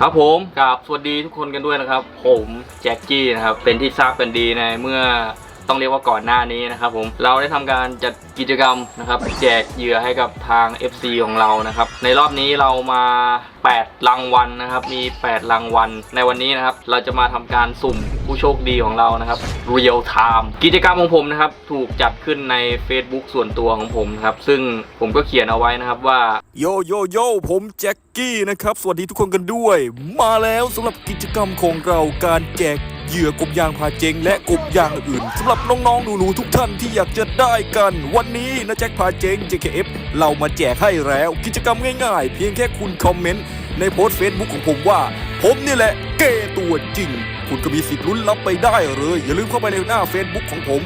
ครับผมกับสวัสดีทุกคนกันด้วยนะครับ ผมแจ็คกี้นะครับ เป็นที่ทราบกันดีในเมื่อ ต้องเรียกว่าก่อนหน้านี้นะครับผมเราได้ทำการจัดกิจกรรมนะครับแจกเหยื่อให้กับทาง FC ของเรานะครับในรอบนี้เรามา 8 รางวัลนะครับมี 8 รางวัล ในวันนี้นะครับเราจะมาทำการสุ่มผู้โชคดีของเรานะครับ Real Time กิจกรรมของผมนะครับถูกจัดขึ้นใน Facebook ส่วนตัวของผมนะครับซึ่งผมก็เขียนเอาไว้นะครับว่าโยโยโยผมแจ็คกี้นะครับสวัสดีทุกคนกันด้วย มาแล้วสำหรับกิจกรรมของเราการแจก เหยื่อกบยางพาเจงและกบยางอื่นสำหรับน้องๆหนูๆทุกท่านที่อยากจะได้กัน วันนี้นะแจ็คพาเจง JKF เรามาแจกให้แล้ว กิจกรรมง่ายๆ เพียงแค่คุณคอมเมนต์ในโพสต์เฟซบุ๊กของผมว่า ผมนี่แหละเกย์ตัวจริง คุณก็มีสิทธิ์ลุ้นรับไปได้เลย อย่าลืมเข้าไปในหน้า Facebook ของผม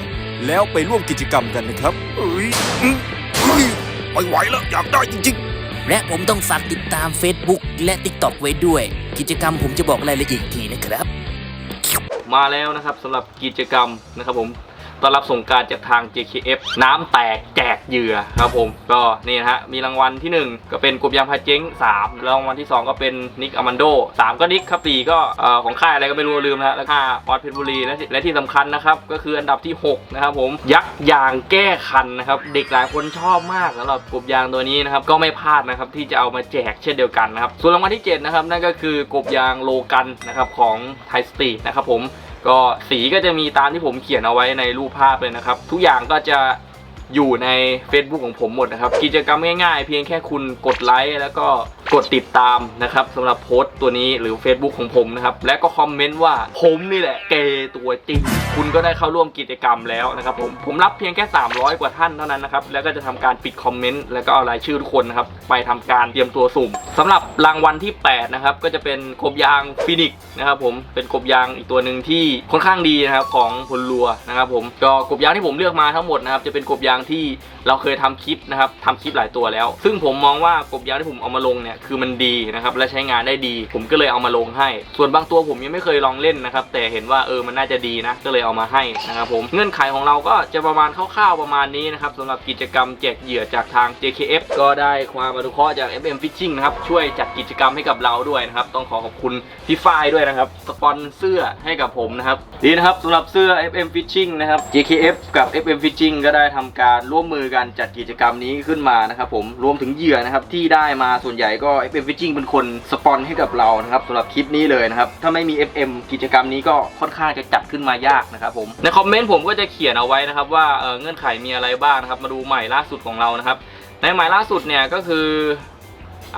แล้วไปร่วมกิจกรรมกันนะครับเอ้ยอืมเฮ้ยไม่ไหวแล้วอยากได้จริงๆและผมต้องฝากติดตาม Facebook และ TikTok ไว้ด้วย กิจกรรมผมจะบอกรายละเอียดอีกทีนะครับ มาแล้วนะครับสำหรับกิจกรรมนะครับผม ต้อนรับสงการจากทาง JKF น้ำแตกแจกเหยื่อครับผม ก็นี่นะฮะ มีรางวัลที่ 1 ก็เป็นกบยางพาเจ๊ง3รางวัลที่ 2 ก็เป็นนิกอมันโด3ก็นิกครับ4ก็ของค่ายอะไรก็ไม่รู้ลืมแล้วแล้วก็5ออสเพชรบุรีและที่และที่สำคัญนะครับ ก็คืออันดับที่ 6 นะครับผม ยักษ์ยางแก้คันนะครับ เด็กหลายคนชอบมากสำหรับกบยางตัวนี้นะครับ ก็ไม่พลาดนะครับที่จะเอามาแจกเช่นเดียวกันนะครับ ส่วนรางวัลที่7นะครับนั่นก็คือกบยางโลกันนะครับของไทสตีนะครับผม ก็สีก็จะมีตามที่ผมเขียนเอาไว้ในรูปภาพเลยนะครับ ทุกอย่างก็จะ อยู่ใน Facebook ของผมหมดนะครับ กิจกรรมง่ายๆ เพียงแค่คุณกดไลค์แล้วก็กดติดตามนะครับสำหรับโพสต์ตัวนี้หรือ Facebook ของผมนะครับ และก็คอมเมนต์ว่าผมนี่แหละเกย์ตัวจริง คุณก็ได้เข้าร่วมกิจกรรมแล้วนะครับผมผมรับเพียงแค่ 300 กว่าท่านเท่านั้นนะครับ แล้วก็จะทำการปิดคอมเมนต์แล้วก็เอารายชื่อทุกคนนะครับไปทำการเตรียมตัวสุ่มสำหรับรางวัลที่ 8 นะครับ ก็จะเป็นกบยางฟินิกนะครับผมเป็นกบยางอีกตัวหนึ่งที่ค่อนข้างดีนะครับของพลลัวนะครับผมก็กบยางที่ผมเลือกมาทั้งหมดนะครับจะเป็นกบยางที่เราเคยทำคลิปนะครับทำคลิปหลายตัวแล้ว ซึ่งผมมองว่ากบยางที่ผมเอามาลงเนี่ยคือมันดีนะครับและใช้งานได้ดี ผมก็เลยเอามาลงให้ ส่วนบางตัวผมยังไม่เคยลองเล่นนะครับแต่เห็นว่าเออมันน่าจะดีนะก็เลยเอามาให้นะครับผมเงื่อนไขของเราก็จะประมาณคร่าวๆประมาณนี้นะครับสำหรับกิจกรรมแจกเหยื่อจากทาง JKF ก็ได้ความอนุเคราะห์จาก FM Fishing นะครับช่วยจัดกิจกรรมให้กับเราด้วยนะครับต้องขอขอบคุณพี่ฝ้ายด้วยนะครับสปอนเสื้อให้กับผมนะครับดีนะครับสำหรับเสื้อ FM Fishing นะครับ JKF กับ FM Fishing ก็ได้ทำการร่วมมือกันจัดกิจกรรมนี้ขึ้นมานะครับผมรวมถึงเหยื่อนะครับที่ได้มาส่วนใหญ่ก็ FM Fishing เป็นคนสปอนให้กับเรานะครับสำหรับคลิปนี้เลยนะครับถ้าไม่มี FM กิจกรรมนี้ก็ค่อนข้างจะจัดขึ้นมายากนะครับผมในคอมเมนต์ผมก็จะเขียนเอาไว้นะครับว่าเเงื่อนไขมีอะไรบ้างนะครับมาดูใหม่ล่าสุดของเรานะครับในหมายล่าสุดเนี่ยก็คือ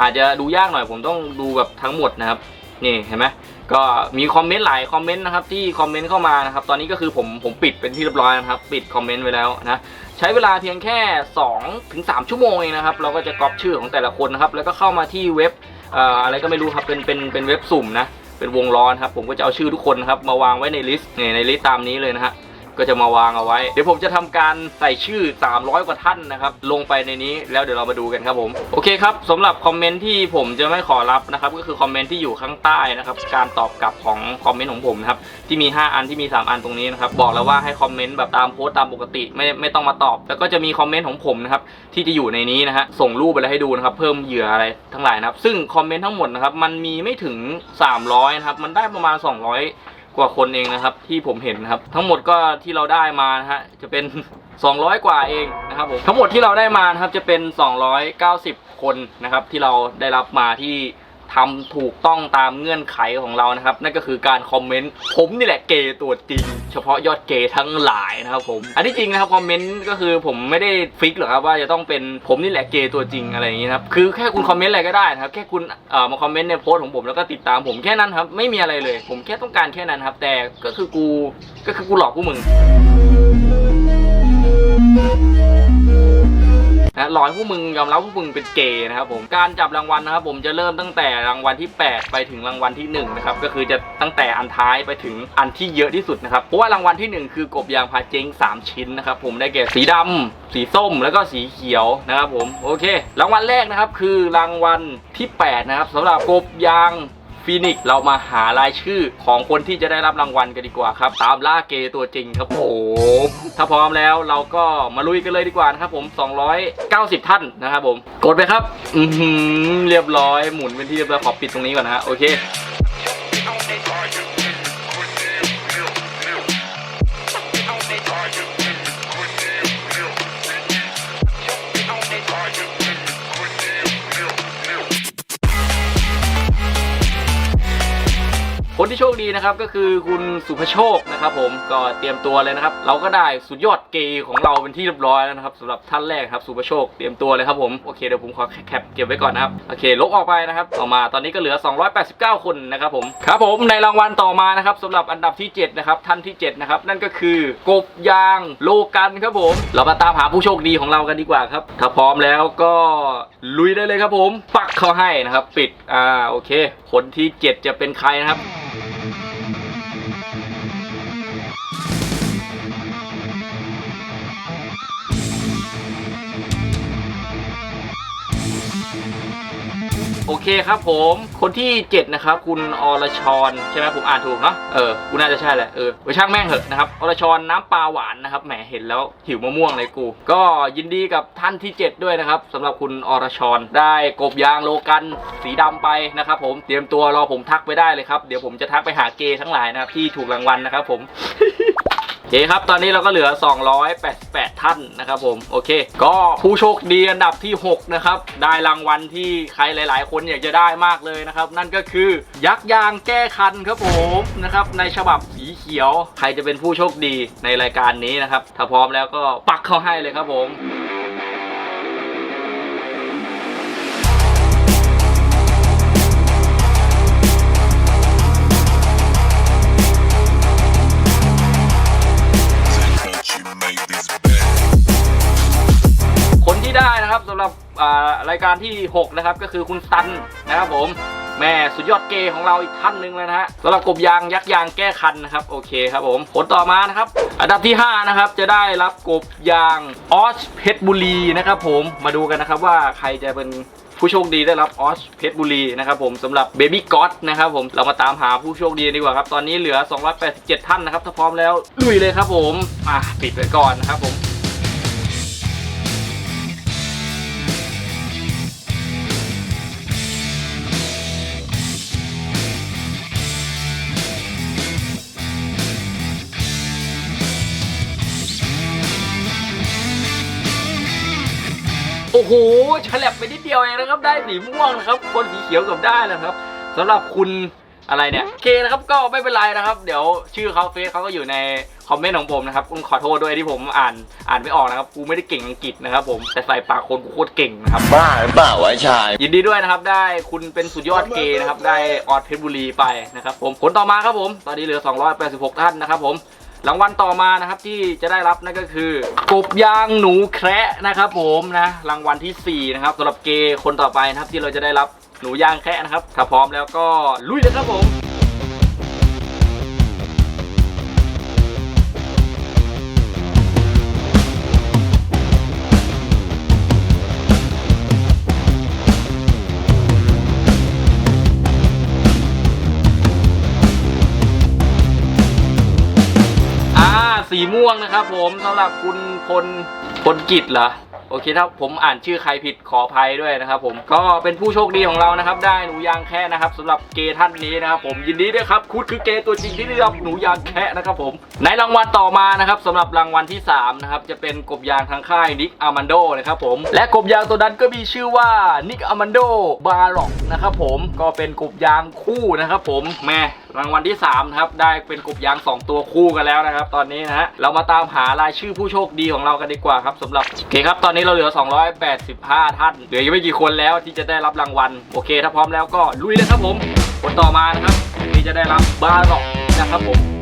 อาจจะดูยากหน่อยผมต้องดูแบบทั้งหมดนะครับนี่เห็นไหม ก็มีคอมเมนต์หลายคอมเมนต์นะครับที่คอมเมนต์เข้ามานะครับตอนนี้ก็คือผมผมปิดเป็นที่เรียบร้อยนะครับปิดคอมเมนต์ไว้แล้วนะใช้เวลาเพียงแค่2ถึง3ชั่วโมงเองนะครับเราก็จะก๊อปชื่อของแต่ละคนนะครับแล้วก็เข้ามาที่เว็บอะไรก็ไม่รู้ครับเป็นเป็นเป็นเว็บสุ่มนะเป็นวงล้อนะครับผมก็จะเอาชื่อทุกคนนะครับมาวางไว้ในลิสต์เนี่ยในลิสต์ตามนี้เลยนะฮะ ก็จะมาวางเอาไว้ เดี๋ยวผมจะทำการใส่ชื่อ 300 กว่าท่านนะครับ ลงไปในนี้แล้วเดี๋ยวเรามาดูกันครับผมโอเคครับสำหรับคอมเมนต์ที่ผมจะไม่ขอรับนะครับก็คือคอมเมนต์ที่อยู่ข้างใต้นะครับการตอบกลับของคอมเมนต์ของผมนะครับที่มี 5 อันที่มี 3 อันตรงนี้นะครับบอกแล้วว่าให้คอมเมนต์แบบตามโพสต์ตามปกติไม่ไม่ต้องมาตอบ แล้วก็จะมีคอมเมนต์ของผมนะครับที่จะอยู่ในนี้นะฮะส่งรูปไปให้ดูนะครับเพิ่มเหยื่ออะไรทั้งหลายนะครับซึ่งคอมเมนต์ทั้งหมดนะครับมันมีไม่ถึง 300นะครับมันได้ประมาณ 200 ว่าคนเองนะครับ ที่ผมเห็นนะครับ ทั้งหมดก็ที่เราได้มานะฮะจะเป็น 200 กว่าเองนะครับผมทั้งหมดที่เราได้มานะครับจะเป็น 290 คนนะครับที่เราได้รับมาที่ ทำถูกต้องตามเงื่อนไขของเรานะครับ นั่นก็คือการคอมเมนต์ผมนี่แหละเกย์ตัวจริง เฉพาะยอดเกย์ทั้งหลายนะครับผม อันที่จริงนะครับคอมเมนต์ก็คือผมไม่ได้ฟิกหรอกครับว่าจะต้องเป็นผมนี่แหละเกย์ตัวจริงอะไรอย่างนี้ครับคือแค่คุณคอมเมนต์อะไรก็ได้นะครับแค่คุณเอ่อมาคอมเมนต์ในโพสต์ของผมแล้วก็ติดตามผมแค่นั้นครับไม่มีอะไรเลย ผมแค่ต้องการแค่นั้นครับแต่ก็คือกูก็คือกูหลอกพวกมึง ลอกให้พวกมึงยอมรับพวกมึงเป็นเกย์นะครับผมการจับรางวัลนะครับผมจะเริ่มตั้งแต่รางวัลที่ 8 ไปถึงรางวัลที่1นะครับก็คือจะตั้งแต่อันท้ายไปถึงอันที่เยอะที่สุดนะครับเพราะว่ารางวัลที่ 1 คือกบยางพาเจ๊ง3 ชิ้นนะครับผมได้แก่สีดำสีส้มแล้วก็สีเขียวนะครับผมโอเค รางวัลแรกนะครับคือรางวัลที่8นะครับสำหรับกบยาง ฟีนิกซ์เรามาหารายชื่อของคนที่จะได้รับรางวัลกันดีกว่าครับ ตามล่าเกย์ตัวจริงครับผมถ้าพร้อมแล้วเราก็มาลุยกันเลยดีกว่านะครับผม 290 ท่านนะครับผม กดไปครับ อือหือเรียบร้อยหมุนเป็นที่เรียบร้อยขอปิดตรงนี้ก่อนนะฮะโอเค คนที่โชคดีนะครับก็คือคุณสุภโชคนะครับผมก็เตรียมตัวเลยนะครับ เราก็ได้สุดยอดเกย์ของเราเป็นที่เรียบร้อยแล้วนะครับสำหรับท่านแรกครับสุภโชคเตรียมตัวเลยครับผมโอเคเดี๋ยวผมขอแคปเก็บไว้ก่อนนะครับโอเค ลบออกไปนะครับต่อมาตอนนี้ก็เหลือ 289 คนนะครับผมครับผมในรางวัลต่อมานะครับสำหรับอันดับที่7นะครับท่านที่7นะครับนั่นก็คือกบยางโลกันครับผม เรามาตามหาผู้โชคดีของเรากันดีกว่าครับ ถ้าพร้อมแล้วก็ลุยได้เลยครับผม ปักเขาให้นะครับ ปิดอ่าโอเค คนที่ 7 จะเป็นใครนะครับ เคครับผม คนที่ 7 นะครับ คุณอรชรใช่ไหมผมอ่านถูกเนาะเออกูน่าจะใช่แหละเออไปช่างแม่งเหอะนะครับอรชรน้ำปลาหวานนะครับแหมเห็นแล้วหิวมะม่วงเลยกู ก็ยินดีกับท่านที่ 7 ด้วยนะครับสำหรับคุณอรชรได้กบยางโลกันสีดำไปนะครับผมเตรียมตัวรอผมทักไปได้เลยครับเดี๋ยวผมจะทักไปหาเกย์ทั้งหลายนะครับที่ถูกรางวัลนะครับผม เคครับตอนนี้เราก็เหลือ 288 ท่านนะครับผมโอเค ก็ผู้โชคดีอันดับที่ 6 นะครับ ได้รางวัลที่ใครหลาย ๆ คนอยากจะได้มากเลยนะครับ นั่นก็คือยักษ์ยางแก้คันครับผมนะครับในฉบับสีเขียว ใครจะเป็นผู้โชคดีในรายการนี้นะครับ ถ้าพร้อมแล้วก็ปักเข้าให้เลยครับผม นะครับสำหรับรายการที่ 6 นะครับ ก็คือคุณซันนะครับผมแม่สุดยอดเกย์ของเราอีกท่านหนึ่งเลยนะฮะสำหรับกบยางยักษ์ยางแก้คันนะครับโอเคครับผมผลต่อมานะครับ อันดับที่ 5 นะครับ จะได้รับกบยางออสเพชรบุรีนะครับผมมาดูกันนะครับว่าใครจะเป็นผู้โชคดีได้รับออสเพชรบุรีนะครับผมสำหรับเบบี้ก็อดนะครับผมเรามาตามหาผู้โชคดีดีกว่าครับ ตอนนี้เหลือ 287 ท่านนะครับถ้าพร้อมแล้วลุยเลยครับผมอะปิดไว้ก่อนนะครับผม อ้โหฉลับไปนิดเดียวเองนะครับ ได้สีม่วงนะครับ คนสีเขียวเกับได้นะครับสำหรับคุณอะไรเนี่ยเคนะครับก็ไม่เป็นไรนะครับ เดี๋ยวชื่อเขาเฟซเขาก็อยู่ในคอมเมนต์ของผมนะครับคุณขอโทษด้วยที่ผมอ่านอ่านไม่ออกนะครับกูไม่ได้เก่งอังกฤษนะครับ ผมแต่ใส่ปากคนกูโคตรเก่งนะครับบ้าหรือเปล่าวะชายยินดีด้วยนะครับ ได้คุณเป็นสุดยอดเกย์นะครับ ได้ออสเพชรบุรีไปนะครับ ผมผลต่อมาครับผม ตอนนี้เหลือ 286 ท่านนะครับ ผม รางวัลต่อมานะครับที่จะได้รับนั่นก็คือ กบยางหนูแคระนะครับผมนะรางวัลทีสี่4นะครับสำหรับเกย์คนต่อไปนะครับที่เราจะได้รับหนูยางแคระนะครับถ้าพร้อมแล้วก็ลุยเลยครับผม วงนะครับ ผมสำหรับคุณพลพลกิจเหรอโอเคถ้าผมอ่านชื่อใครผิดขออภัยด้วยนะครับผมก็เป็นผู้โชคดีของเรานะครับ ได้หนูยางแค่นะครับสำหรับเกย์ท่านนี้นะครับ ผมยินดีด้วยครับคุณคือเกย์ตัวจริงที่ได้รับหนูยางแค่นะครับผมในรางวัลต่อมานะครับสำหรับรางวัลที่3นะครับจะเป็นกบยางทางค่ายนิกอามันโดนะครับผมและกบยางตัวนั้นก็มีชื่อว่านิกอามันโดบาร็อกนะครับผมก็เป็นกบยางคู่นะครับผมแม่รางวัลที่3นะครับได้เป็นกบยาง 2 ตัวคู่กันแล้วนะครับ ตอนนี้นะฮะเรามาตามหารายชื่อผู้โชคดีของเรากันดีกว่าครับสำหรับโอเคครับตอนนี้เราเหลือ 285 ท่านเหลือยังไม่กี่คนแล้วที่จะได้รับรางวัลโอเค ถ้าพร้อมแล้วก็ลุยเลยครับผมคนต่อมานะครับที่จะได้รับบาร็อกนะครับผม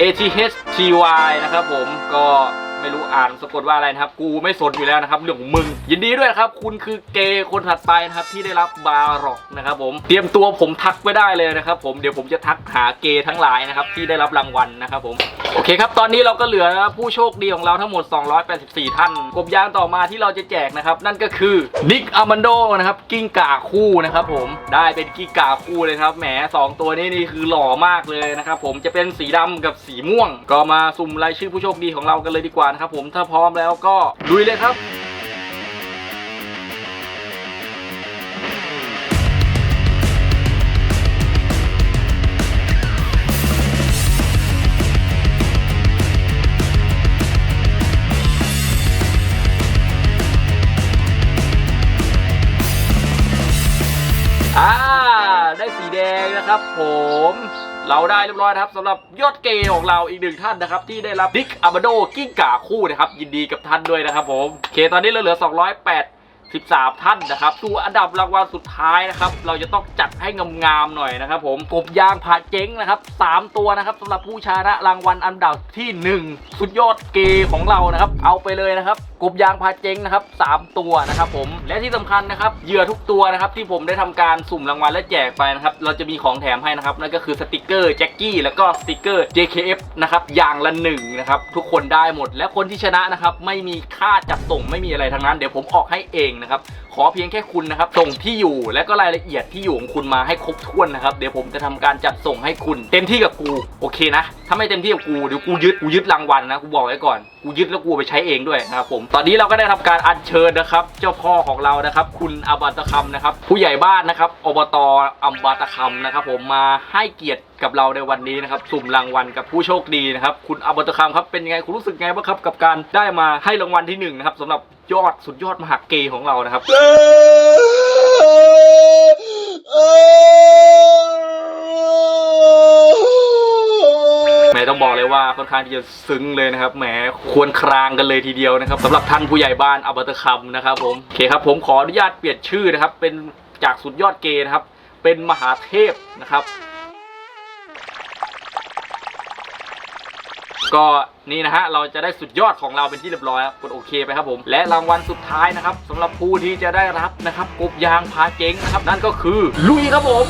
ATH TY นะครับผมก็ไม่รู้ อ่านสะกดว่าอะไรนะครับ กูไม่สนอยู่แล้วนะครับเรื่องของมึง ยินดีด้วยครับ คุณคือเกย์คนถัดไปนะครับที่ได้รับบาร็อกนะครับผมเตรียมตัวผมทักไว้ได้เลยนะครับ ผมเดี๋ยวผมจะทักหาเกย์ทั้งหลายนะครับที่ได้รับรางวัลนะครับผมโอเคครับตอนนี้เราก็เหลือผู้โชคดีของเราทั้งหมด 284 ท่านกบยางต่อมาที่เราจะแจกนะครับ นั่นก็คือนิกอามันโดนะครับกิ้งก่าคู่นะครับผมได้เป็นกิ้งก่าคู่เลยครับแหมสองตัวนี้นี่คือหล่อมากเลยนะครับผมจะเป็นสีดำกับสีม่วง ก็มาสุ่มรายชื่อผู้โชคดีของเรากันเลยดีกว่านะครับผมมถ้าพร้อมแล้วก็ลุยเลยครับอ่าได้สีแดงนะครับผม เราได้เรียบร้อยนะครับสำหรับยอดเกย์ของเราอีกหนึ่งท่านนะครับที่ได้รับดิกอาบาโดกิ้งก่าคู่นะครับยินดีกับท่านด้วยนะครับผมโอเคตอนนี้เราเหลือ 208 13 ท่านนะครับตัวอันดับรางวัลสุดท้ายนะครับ เราจะต้องจัดให้งามๆหน่อยนะครับ ผมกบยางผาเจ๊งนะครับ 3 ตัวนะครับสำหรับผู้ชนะรางวัลอันดับที่ 1 สุดยอดเกย์ของเรานะครับ เอาไปเลยนะครับกบยางผาเจ๊งนะครับ 3 ตัวนะครับผมและที่สำคัญนะครับเหยื่อทุกตัวนะครับที่ผมได้ทำการสุ่มรางวัลและแจกไปนะครับเราจะมีของแถมให้นะครับนั่นก็คือสติกเกอร์แจ็คกี้แล้วก็สติกเกอร์ JKF นะครับอย่างละหนึ่งนะครับทุกคนได้หมด และคนที่ชนะนะครับไม่มีค่าจัดส่งไม่มีอะไรทั้งนั้น เดี๋ยวผมออกให้เองนะครับ ขอเพียงแค่คุณนะครับส่งที่อยู่และก็รายละเอียดที่อยู่ของคุณมาให้ครบถ้วนนะครับเดี๋ยวผมจะทำการจัดส่งให้คุณ เต็มที่กับกูโอเคนะถ้าไม่เต็มที่กับกูเดี๋ยวกูยึดกูยึดรางวัลนะกูบอกไว้ก่อนกูยึดแล้วกูไปใช้เองด้วยนะครับผม ตอนนี้เราก็ได้ทำการอัญเชิญนะครับ เจ้าพ่อของเรานะครับ คุณอบัตคำนะครับ ผู้ใหญ่บ้านนะครับอบตอัมบัตคำนะครับ ผมมาให้เกียรติกับเราในวันนี้นะครับสุ่มรางวัลกับผู้โชคดีนะครับ คุณอบัตคำครับเป็นยังไงคุณรู้สึกไงบ้างครับ กับการได้มาให้รางวัลที่หนึ่งนะครับสำหรับยอดสุดยอดมหาเกย์ของเรานะครับ แหมต้องบอกเลยว่าค่อนข้างที่จะซึ้งเลยนะครับแหมควรครางกันเลยทีเดียวนะครับสำหรับท่านผู้ใหญ่บ้านอับัตคัมนะครับผมโอเคครับผมขออนุญาตเปลี่ยนชื่อนะครับ เป็นจากสุดยอดเกย์นะครับ เป็นมหาเทพนะครับ ก็นี่นะฮะเราจะได้สุดยอดของเราเป็นที่เรียบร้อยครับกดโอเคไปครับผม และรางวัลสุดท้ายนะครับสำหรับผู้ที่จะได้รับนะครับกบยางพาเจ๊งนะครับนั่นก็คือลุยครับผม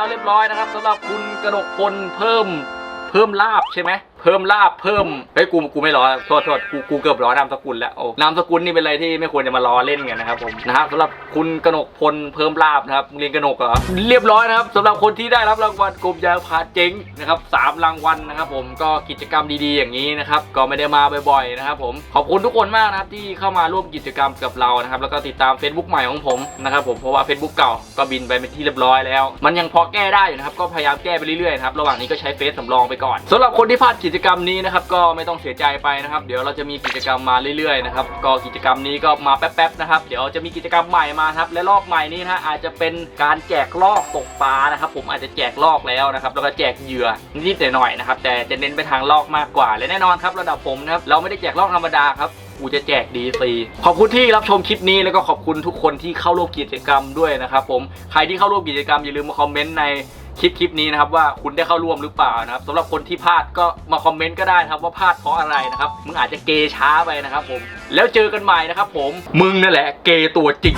แล้วเรียบร้อยนะครับสำหรับคุณกระดกพลเพิ่มเพิ่มลาบใช่ไหม เพิ่มลาบเพิ่มเฮ้ยกูกูไม่ล้อโทษโทษกูกูเกือบล้อนามสกุลแล้วโอ้นามสกุลนี่เป็นอะไรที่ไม่ควรจะมาล้อเล่นกันนะครับผมนะครับสำหรับคุณกนกพลเพิ่มลาบนะครับมึงเรียนกนกเหรอเรียบร้อยนะครับสำหรับคนที่ได้รับรางวัลกรมยางพาเจ๊งนะครับสามรางวัลนะครับ ผมก็กิจกรรมดีๆ อย่างนี้นะครับก็ไม่ได้มาบ่อยๆนะครับผมขอบคุณทุกคนมากนะครับที่เข้ามาร่วมกิจกรรมกับเรานะครับแล้วก็ติดตาม Facebook ใหม่ของผมนะครับผมเพราะว่า Facebook เก่าก็บินไปเป็นที่เรียบร้อยแล้ว มันยังพอแก้ได้อยู่นะครับก็พยายามแก้ไปเรื่อยๆนะครับระหว่างนี้ก็ใช้เฟซสำรองไปก่อนสำหรับคนที่พลาดกิจกรรมนี้นะครับก็ไม่ต้องเสียใจไปนะครับ เดี๋ยวเราจะมีกิจกรรมมาเรื่อยๆนะครับก็กิจกรรมนี้ก็มาแป๊บๆนะครับเดี๋ยวจะมีกิจกรรมใหม่มาครับและรอบใหม่นี้นะอาจจะเป็นการแจกลอกตกปลานะครับผมอาจจะแจกลอกแล้วนะครับแล้วก็แจกเหยื่อนิดๆหน่อยๆนะครับแต่จะเน้นไปทางลอกมากกว่าและแน่นอนครับระดับผมนะครับเราไม่ได้แจกลอกธรรมดาครับกูจะแจกดีซีขอบคุณที่รับชมคลิปนี้แล้วก็ขอบคุณทุกคนที่เข้าร่วมกิจกรรมด้วยนะครับผมใครที่เข้าร่วมกิจกรรมอย่าลืมมาคอมเมนต์ใน คลิปคลิปนี้นะครับว่าคุณได้เข้าร่วมหรือเปล่านะครับสำหรับคนที่พลาดก็มาคอมเมนต์ก็ได้นะครับว่าพลาดเพราะอะไรนะครับมึงอาจจะเกช้าไปนะครับผมแล้วเจอกันใหม่นะครับผมมึงนั่นแหละเกตัวจริง